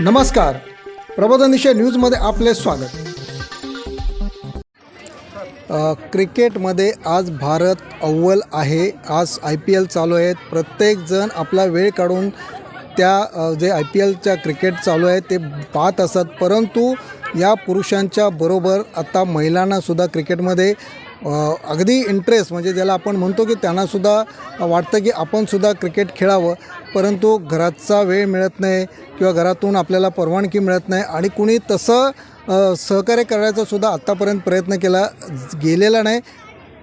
नमस्कार. प्रबोधनिशा न्यूजमध्ये आपले स्वागत. क्रिकेटमध्ये आज भारत अव्वल आहे. आज आय पी एल चालू आहेत प्रत्येकजण आपला वेळ काढून त्या जे आय पी एलच्या क्रिकेट चालू आहे ते पाहत असतात परंतु या पुरुषांच्या बरोबर आता महिलांनासुद्धा क्रिकेटमध्ये अगदी इंटरेस्ट म्हणजे ज्याला आपण म्हणतो की त्यांनासुद्धा वाटतं की आपणसुद्धा क्रिकेट खेळावं परंतु घराचा वेळ मिळत नाही किंवा घरातून आपल्याला परवानगी मिळत नाही आणि कुणी तसं सहकार्य करायचासुद्धा आत्तापर्यंत प्रयत्न केला गेलेला नाही.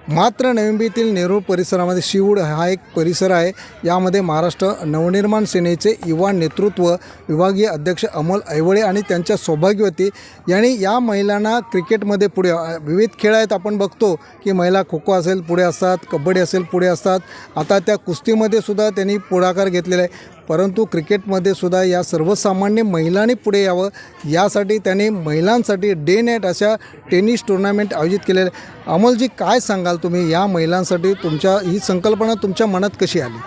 मात्र नविंबीतील नेरूळ परिसरामध्ये शिवूड हा एक परिसर आहे. यामध्ये महाराष्ट्र नवनिर्माण सेनेचे युवा नेतृत्व विभागीय अध्यक्ष अमोल ऐवळे आणि त्यांच्या सौभाग्यवती यांनी या महिलांना क्रिकेटमध्ये पुढे विविध खेळ आहेत आपण बघतो की महिला खो खो असेल पुढे असतात कबड्डी असेल पुढे असतात. आता त्या कुस्तीमध्ये सुद्धा त्यांनी पुढाकार घेतलेला आहे. परंतु क्रिकेटमध्ये सुद्धा या सर्वसामान्य महिलांनी पुढे यावं यासाठी त्यांनी महिलांसाठी डे नाईट अशा टेनिस टुर्नामेंट आयोजित केलेले. आहे. अमोलजी काय सांगाल तुम्ही? या महिलांसाठी तुमच्या ही संकल्पना तुमच्या मनात कशी आली?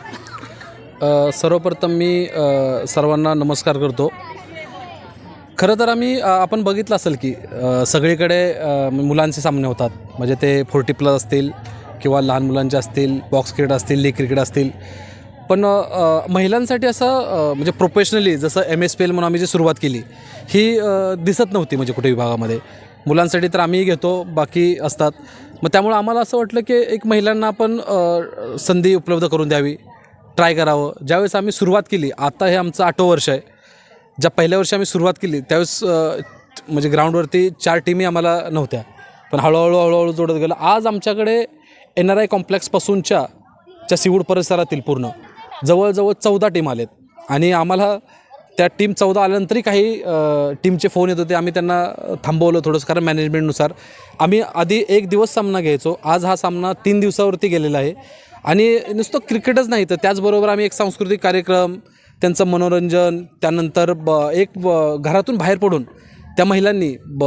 सर्वप्रथम मी सर्वांना नमस्कार करतो. खरं तर आम्ही आपण बघितलं असेल की सगळीकडे मुलांचे सामने होतात. म्हणजे ते फोर्टी प्लस असतील किंवा लहान मुलांचे असतील बॉक्स क्रिकेट असतील लीग क्रिकेट असतील. पण महिलांसाठी असं म्हणजे प्रोफेशनली जसं एम एस पी एल म्हणून आम्ही जी सुरुवात केली ही दिसत नव्हती म्हणजे कुठे विभागामध्ये. मुलांसाठी तर आम्ही घेतो बाकी असतात. मग त्यामुळं आम्हाला असं वाटलं की एक महिलांना आपण संधी उपलब्ध करून द्यावी ट्राय करावं. ज्यावेळेस आम्ही सुरुवात केली आता हे आमचं आठवं वर्ष आहे. ज्या पहिल्या वर्षी आम्ही सुरुवात केली त्यावेळेस म्हणजे ग्राउंडवरती चार टीमही आम्हाला नव्हत्या. पण हळूहळू हळूहळू जोडत गेलं. आज आमच्याकडे एन आर आय कॉम्प्लेक्सपासूनच्या च्या सिवूड परिसरातील पूर्ण. जवळजवळ चौदा टीम आलेत. आणि आम्हाला त्या टीम चौदा आल्यानंतरही काही टीमचे फोन येत होते. आम्ही त्यांना थांबवलं थोडंसं कारण मॅनेजमेंटनुसार. आम्ही आधी एक दिवस सामना घ्यायचो. आज हा सामना तीन दिवसावरती गेलेला आहे. आणि नुसतं क्रिकेटच नाही तर त्याचबरोबर आम्ही एक सांस्कृतिक कार्यक्रम त्यांचं मनोरंजन त्यानंतर ब एक ब घरातून बाहेर पडून त्या महिलांनी ब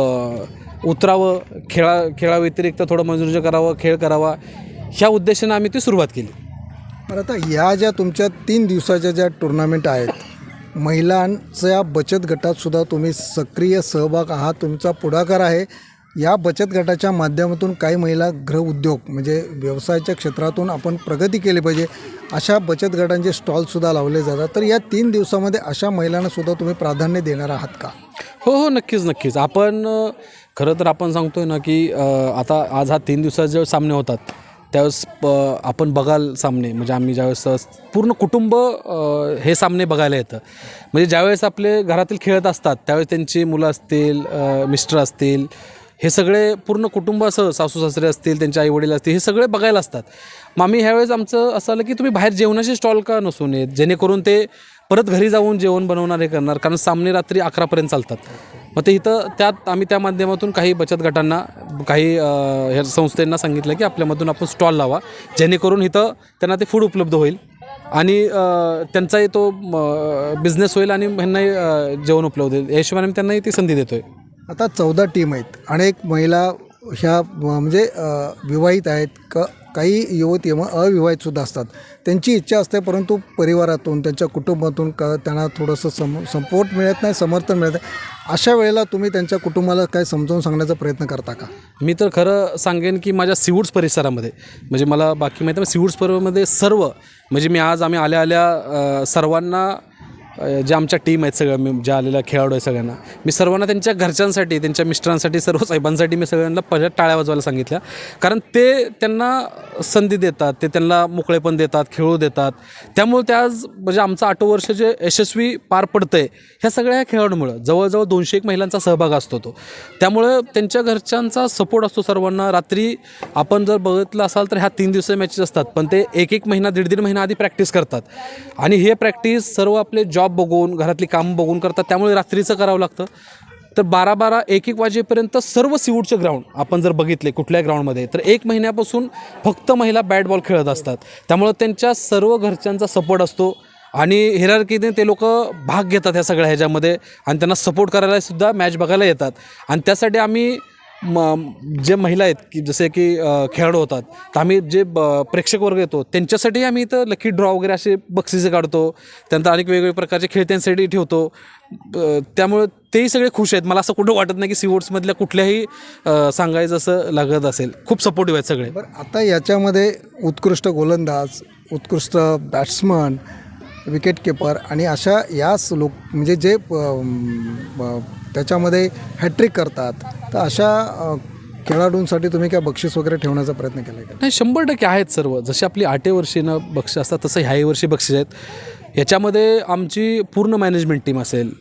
उतरावं खेळा खेळाव्यतिरिक्त थोडं मनोरंजन करावं खेळ करावा ह्या उद्देशानं आम्ही ती सुरुवात केली. तर आता या ज्या तुमच्या तीन दिवसाच्या ज्या टुर्नामेंट आहेत महिलांच्या बचत गटात सुद्धा तुम्ही सक्रिय सहभाग आहात तुमचा पुढाकार आहे. या बचत गटाच्या माध्यमातून काही महिला गृहउद्योग म्हणजे व्यवसायाच्या क्षेत्रातून आपण प्रगती केली पाहिजे अशा बचत गटांचे स्टॉलसुद्धा लावले जातात. तर या तीन दिवसामध्ये अशा महिलांनासुद्धा तुम्ही प्राधान्य देणार आहात का? हो हो नक्कीच नक्कीच. आपण खरं तर आपण सांगतोय ना की आता आज हा तीन दिवसाचे जे सामने होतात त्यावेळेस प आपण बघाल सामने. म्हणजे आम्ही ज्यावेळेस पूर्ण कुटुंब हे सामने बघायला येतं. म्हणजे ज्यावेळेस आपले घरातील खेळत असतात त्यावेळेस त्यांची मुलं असतील मिस्टर असतील हे सगळे पूर्ण कुटुंब असं सासू सासरे असतील त्यांचे आईवडील असतील हे सगळे बघायला असतात. मग आम्ही ह्यावेळेस आमचं असं आलं की तुम्ही बाहेर जेवणाचे स्टॉल का नसून नयेत जेणेकरून ते परत घरी जाऊन जेवण बनवणार हे करणार. कारण सामने रात्री अकरापर्यंत चालतात. मग ते इथं त्यात आम्ही त्या माध्यमातून काही बचत गटांना काही ह्या संस्थांना सांगितलं की आपल्यामधून आपण स्टॉल लावा जेणेकरून इथं त्यांना ते फूड उपलब्ध होईल. आणि त्यांचाही तो बिझनेस होईल आणि ह्यांनाही जेवण उपलब्ध होईल. या हिशोबाने आम्ही त्यांनाही ती संधी देतो आहे आता चौदा टीम आहेत. अनेक महिला ह्या म्हणजे विवाहित आहेत क काही युवती मग अविवाहितसुद्धा असतात. त्यांची इच्छा असते परंतु परिवारातून त्यांच्या कुटुंबातून क त्यांना थोडंसं सम सपोर्ट मिळत नाही समर्थन मिळत नाही. अशा वेळेला तुम्ही त्यांच्या कुटुंबाला काय समजावून सांगण्याचा प्रयत्न करता का? मी तर खरं सांगेन की माझ्या सिवूड्स परिसरामध्ये म्हणजे मला बाकी माहिती आहे सिवूड्स परिसरामध्ये सर्व म्हणजे मी आज आम्ही आल्या आल्या सर्वांना ज्या आमच्या टीम आहेत सगळ्या मी ज्या आलेल्या खेळाडू आहे सगळ्यांना. मी सर्वांना त्यांच्या घरच्यांसाठी त्यांच्या मिस्टरांसाठी सर्व साहेबांसाठी मी सगळ्यांना पहिल्या टाळ्या वाजवायला सांगितल्या. कारण ते त्यांना संधी देतात ते त्यांना मोकळेपण देतात खेळू देतात. त्यामुळे ते आज म्हणजे आमचं आठ वर्ष जे यशस्वी पार पडतं आहे ह्या सगळ्या खेळाडूंमुळं. खेळाडूमुळं जवळजवळ दोनशे एक महिलांचा सहभाग असतो तो. त्यामुळं त्यांच्या घरच्यांचा सपोर्ट असतो सर्वांना. रात्री आपण जर बघितलं असाल तर ह्या तीन दिवसाच्या मॅचेस असतात पण ते एक एक महिना दीड दीड महिना आधी प्रॅक्टिस करतात. आणि हे प्रॅक्टिस सर्व आपले जॉब बघून घरातली कामं बघून करतात त्यामुळे रात्रीचं करावं लागतं. तर बारा बारा एक एक वाजेपर्यंत सर्व सीवूडचे ग्राउंड आपण जर बघितले कुठल्याही ग्राउंडमध्ये तर एक महिन्यापासून फक्त महिला बॅट बॉल खेळत असतात. त्यामुळं त्यांच्या सर्व घरच्यांचा सपोर्ट असतो आणि हिरारकीने ते लोक भाग घेतात ह्या सगळ्या ह्याच्यामध्ये आणि त्यांना सपोर्ट करायला सुद्धा मॅच बघायला येतात. आणि त्यासाठी आम्ही म जे महिला आहेत की जसे की खेळाडू होतात तर आम्ही जे ब प्रेक्षक वर्ग येतो त्यांच्यासाठी आम्ही इथं लकी ड्रॉ वगैरे असे बक्षिसं काढतो त्यानंतर अनेक वेगवेगळे प्रकारचे खेळ त्यांच्यासाठी ठेवतो त्यामुळे तेही सगळे खुश आहेत. मला असं कुठं वाटत नाही की सीवोर्ड्समधल्या कुठल्याही सांगायचं असं लागत असेल. खूप सपोर्टिव्ह आहेत सगळे. बरं आता याच्यामध्ये उत्कृष्ट गोलंदाज उत्कृष्ट बॅट्समन विकेटकीपर आणि अशा याच लोक म्हणजे जे त्याच्यामध्ये हॅट्रिक करतात तर अशा खेळाडूंसाठी तुम्ही काय बक्षीस वगैरे ठेवण्याचा प्रयत्न केला आहे का? नाही शंभर टक्के आहेत सर्व. जशी आपली आठे वर्षीनं बक्षीस असतात तसं ह्याही वर्षी बक्षीस आहेत. याच्यामध्ये आमची पूर्ण मॅनेजमेंट टीम असेल.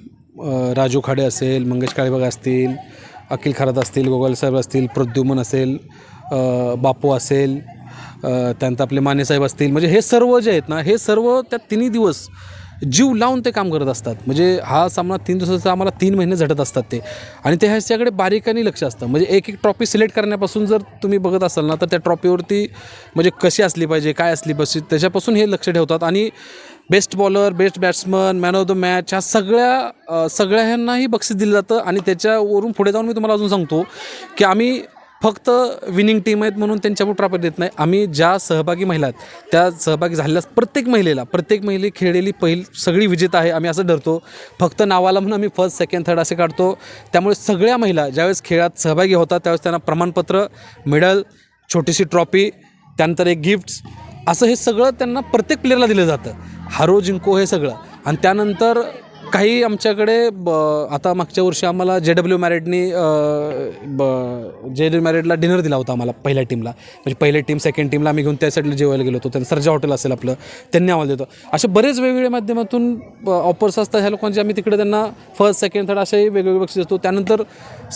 राजू खाडे असेल मंगेश काळेबाग असतील अखिल खरात असतील गोगल साहेब असतील प्रद्युमन असेल बापू असेल त्यानंतर आपले मानेसाहेब असतील. म्हणजे हे सर्व जे आहेत ना हे सर्व त्या तिन्ही दिवस जीव लावून ते काम करत असतात. म्हणजे हा सामना तीन दिवसाचा आम्हाला तीन महिने झटत असतात ते. आणि ते ह्याच्याकडे बारीकाने लक्ष असतं. म्हणजे एक एक ट्रॉफी सिलेक्ट करण्यापासून जर तुम्ही बघत असाल ना तर त्या ट्रॉफीवरती म्हणजे कशी असली पाहिजे काय असली पाहिजे त्याच्यापासून हे लक्ष ठेवतात. आणि best bowler best batsman man of the match ह्या सगळ्या सगळ्यांनाही बक्षीस दिलं जातं. आणि त्याच्यावरून पुढे जाऊन मी तुम्हाला अजून सांगतो की आम्ही फक्त विनिंग टीम आहेत म्हणून त्यांच्यावर प्राप्त देत नाही. आम्ही ज्या सहभागी महिला आहेत त्या सहभागी झालेल्या प्रत्येक महिलेला प्रत्येक महिले खेळलेली पहिली सगळी विजेता आहे आम्ही असं धरतो. फक्त नावाला म्हणून आम्ही फर्स्ट सेकंड थर्ड असे काढतो. त्यामुळे सगळ्या महिला ज्यावेळेस खेळात सहभागी होतात त्यावेळेस त्यांना प्रमाणपत्र मेडल छोटीशी ट्रॉफी त्यानंतर एक गिफ्ट्स असं हे सगळं त्यांना प्रत्येक प्लेअरला दिलं जातं. हारो जिंको हे सगळं. आणि त्यानंतर काही आमच्याकडे ब आता मागच्या वर्षी आम्हाला जे डब्ल्यू मॅरेडनी ब जे डब्ल्यू मॅरेडला डिनर दिला होता आम्हाला पहिल्या टीमला म्हणजे पहिल्या टीम सेकंड टीमला आम्ही घेऊन त्या साईडला जेवायला गेलो होतो. त्यांनी सर्जा हॉटेल असेल आपलं त्यांनी आम्हाला देतो असे बरेच वेगवेगळ्या माध्यमातून ऑफर्स असतात. ह्या लोकांचे आम्ही तिकडे त्यांना फर्स्ट सेकंड थर्ड असेही वेगवेगळे बक्षीस देतो. त्यानंतर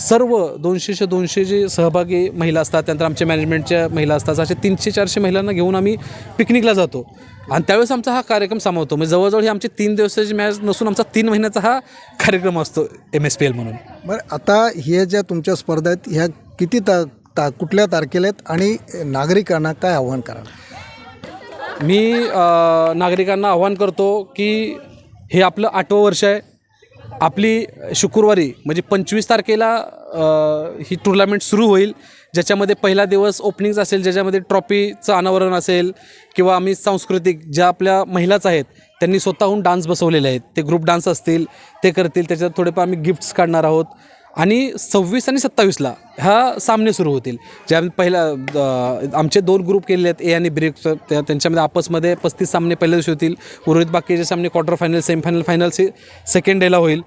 सर्व दोनशेचे दोनशे जे सहभागी महिला असतात त्यानंतर आमच्या मॅनेजमेंटच्या महिला असतात असे तीनशे चारशे महिलांना घेऊन आम्ही पिकनिकला जातो. आणि त्यावेळेस आमचा हा कार्यक्रम सामावतो. म्हणजे जवळजवळ ही आमची तीन दिवसाची मॅच नसून आमचा तीन महिन्याचा हा कार्यक्रम असतो एम एस पी एल म्हणून. बरं आता हे ज्या तुमच्या स्पर्धा आहेत ह्या किती ता ता कुठल्या तारखेला आहेत आणि नागरिकांना काय आव्हान करा मी अ, नागरिकांना आव्हान करतो की हे आपलं आठवं वर्ष आहे. आपली शुक्रवारी म्हणजे पंचवीस तारखेला ही टुर्नामेंट सुरू होईल ज्याच्यामध्ये पहिला दिवस ओपनिंग्स असेल ज्याच्यामध्ये ट्रॉफीचं अनावरण असेल किंवा आम्ही सांस्कृतिक ज्या आपल्या महिलाच आहेत त्यांनी स्वतःहून डान्स बसवलेले आहेत. ते ग्रुप डान्स असतील ते करतील त्याच्यात थोडेफार आम्ही गिफ्ट्स काढणार आहोत. आणि सव्वीस आणि सत्तावीसला ह्या सामने सुरू होतील. ज्या पहिला आमचे दोन ग्रुप केलेले आहेत ए आणि ब्रेक त्या त्यांच्यामध्ये आपसमध्ये पस्तीस सामने पहिल्या दिवशी होतील. उर्वरित बाकीचे सामने क्वार्टर फायनल सेमीफायनल फायनल से सेकंड डेला होईल.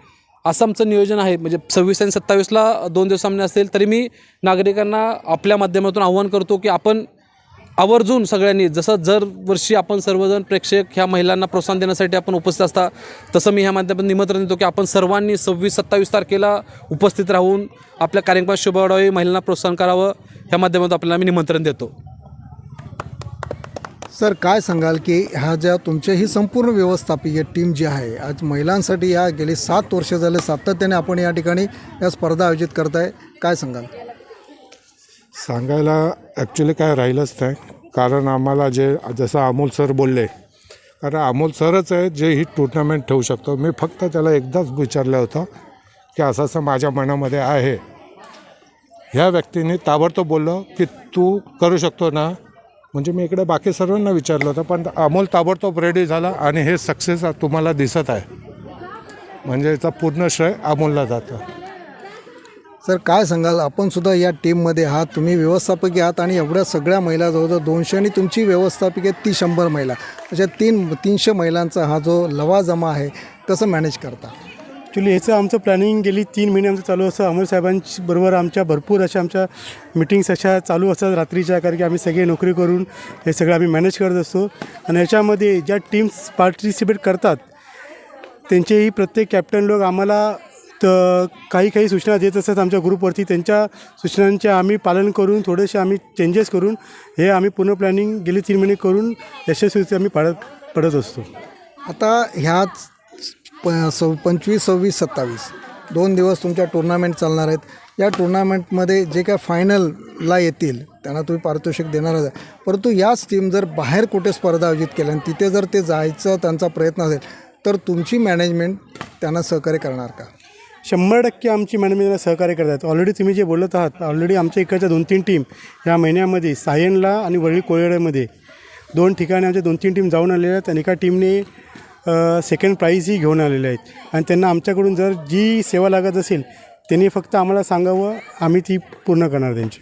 असं आमचं नियोजन आहे. म्हणजे सव्वीस आणि सत्तावीसला दोन दिवस सामने असतील तरी मी नागरिकांना आपल्या माध्यमातून आव्हान करतो की आपण आवर्जून सगळ्यांनी जसं जर वर्षी आपण सर्वजण प्रेक्षक ह्या महिलांना प्रोत्साहन देण्यासाठी आपण उपस्थित असता तसं मी ह्या माध्यमातून निमंत्रण देतो की आपण सर्वांनी सव्वीस सत्तावीस तारखेला उपस्थित राहून आपल्या कार्यक्रमात शुभ वाढावी महिलांना प्रोत्साहन करावं ह्या माध्यमातून आपल्याला मी निमंत्रण देतो. सर काय सांगाल की ह्या ज्या तुमच्या ही संपूर्ण व्यवस्थापकीय टीम जी आहे आज महिलांसाठी या गेली सात वर्ष झाले सातत्याने आपण या ठिकाणी या स्पर्धा आयोजित करताय काय सांगाल? सांगायला ॲक्च्युली काय राहिलंच नाही. कारण आम्हाला जे जसं अमोल सर बोलले कारण अमोल सरच आहे जे ही टुर्नामेंट ठेवू शकतो. मी फक्त त्याला एकदाच विचारलं होतं की असं असं माझ्या मनामध्ये आहे. ह्या व्यक्तीने ताबडतोब बोललं की तू करू शकतो ना. म्हणजे मी इकडे बाकी सर्वांना विचारलं होतं पण अमोल ताबडतोब रेडी झाला आणि हे सक्सेस तुम्हाला दिसत आहे. म्हणजे याचा पूर्ण श्रेय अमोलला जातं. सर काय सांगाल? आपण सुद्धा या टीममध्ये आहात तुम्ही व्यवस्थापकी आहात आणि एवढ्या सगळ्या महिला जवळजवळ दोनशे आणि तुमची व्यवस्थापकीय ती शंभर महिला. अशा तीन तीनशे महिलांचा हा जो लवाजमा आहे कसं मॅनेज करता? ॲक्च्युली ह्याचं आमचं प्लॅनिंग गेली तीन महिने आमचं चालू असतं. अमोल साहेबांची बरोबर आमच्या भरपूर अशा आमच्या मिटिंग्स अशा चालू असतात रात्रीच्या कारण की आम्ही सगळे नोकरी करून हे सगळं आम्ही मॅनेज करत असतो. आणि याच्यामध्ये ज्या टीम्स पार्टिसिपेट करतात त्यांचेही प्रत्येक कॅप्टन लोक आम्हाला तर काही काही सूचना देत असतात आमच्या ग्रुपवरती. त्यांच्या सूचनांचे आम्ही पालन करून थोडेसे आम्ही चेंजेस करून हे आम्ही पूर्ण प्लॅनिंग गेली तीन महिने करून यशस्वी आम्ही पाडत पडत असतो. आता ह्याच प सव पंचवीस सव्वीस सत्तावीस दोन दिवस तुमच्या टुर्नामेंट चालणार आहेत. या टुर्नामेंटमध्ये जे काय फायनलला येतील त्यांना तुम्ही पारितोषिक देणारच आहे परंतु याच टीम जर बाहेर कुठे स्पर्धा आयोजित केल्या आणि तिथे जर ते जायचं त्यांचा प्रयत्न असेल तर तुमची मॅनेजमेंट त्यांना सहकार्य करणार का? शंभर टक्के आमची मॅनेजमेंटला सहकार्य करतात ऑलरेडी तुम्ही जे बोलत आहात ऑलरेडी आमच्या इकडच्या दोन तीन टीम या महिन्यामध्ये सायनला आणि वरळी कोळेमध्ये दोन ठिकाणी आमच्या दोन तीन टीम जाऊन आलेल्या आहेत आणि एका टीमने सेकंड प्राईजही घेऊन आलेले आहेत. आणि त्यांना आमच्याकडून जर जी सेवा लागत असेल त्यांनी फक्त आम्हाला सांगावं आम्ही ती पूर्ण करणार त्यांची.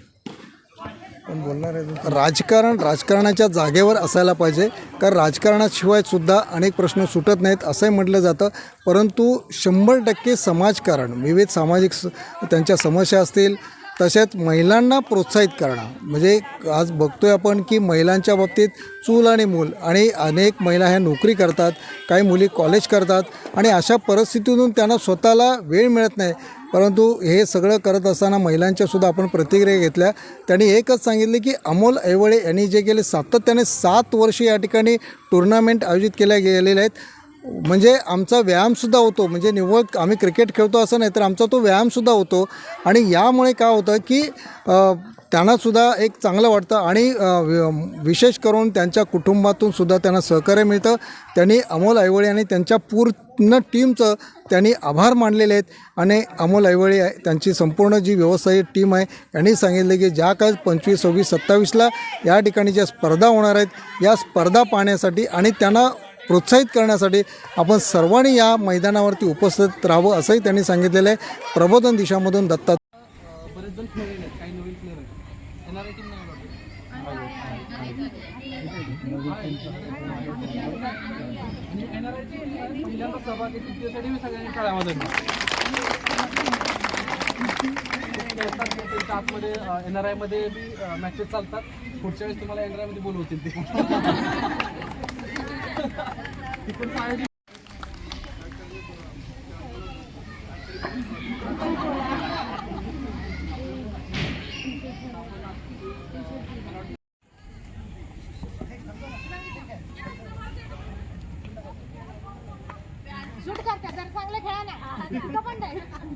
राजकारण राजकारणाच्या जागेवर असायला पाहिजे. कारण राजकारणाशिवाय सुद्धा अनेक प्रश्न सुटत नाहीत असंही म्हटलं जातं. परंतु शंभर टक्के समाजकारण विविध सामाजिक स त्यांच्या समस्या असतील. तसेच महिलांना प्रोत्साहित करणं. म्हणजे आज बघतोय आपण की महिलांच्या बाबतीत चूल आणि मूल आणि अनेक महिला ह्या नोकरी करतात काही मुली कॉलेज करतात आणि अशा परिस्थितीतून त्यांना स्वतःला वेळ मिळत नाही. परंतु हे सगळं करत असताना महिलांच्या सुद्धा आपण प्रतिक्रिया घेतल्या. त्यांनी एकच सांगितले की अमोल ऐवळे यांनी जे गेले सातत्याने सात वर्ष या ठिकाणी टुर्नामेंट आयोजित केल्या गेलेल्या आहेत. म्हणजे आमचा व्यायामसुद्धा होतो. म्हणजे निव्वळ आम्ही क्रिकेट खेळतो असं नाही तर आमचा तो व्यायामसुद्धा होतो. आणि यामुळे काय होतं की त्यांनासुद्धा एक चांगलं वाटतं आणि विशेष करून त्यांच्या कुटुंबातून सुद्धा त्यांना सहकार्य मिळतं. त्यांनी अमोल ऐवळे आणि त्यांच्या पूर पूर्ण टीमचं त्यांनी आभार मानलेले आहेत आणि अमोल ऐवळे आहे, त्यांची संपूर्ण जी व्यवसायिक टीम आहे यांनी सांगितले की ज्या काय पंचवीस सव्वीस सत्तावीसला या ठिकाणी ज्या स्पर्धा होणार आहेत या स्पर्धा पाहण्यासाठी आणि त्यांना प्रोत्साहित करण्यासाठी आपण सर्वांनी या मैदानावरती उपस्थित राहावं असंही त्यांनी सांगितलेलं आहे. प्रबोधन दिशामधून दत्ता काही नवीन प्लेयर आहेत एनआरआय टीम नाही एनआरआय टीम सभा सहभाग त्यासाठी मी सगळ्यांनी टाळ्या वाजवल्या. आतमध्ये एन आर आयमध्ये बी मॅचेस चालतात पुढच्या वेळेस तुम्हाला एन आर आयमध्ये बोलवतील ते तिकडचं आयोजन शूट करता जर चांगलं खेळा ना. पण जायचं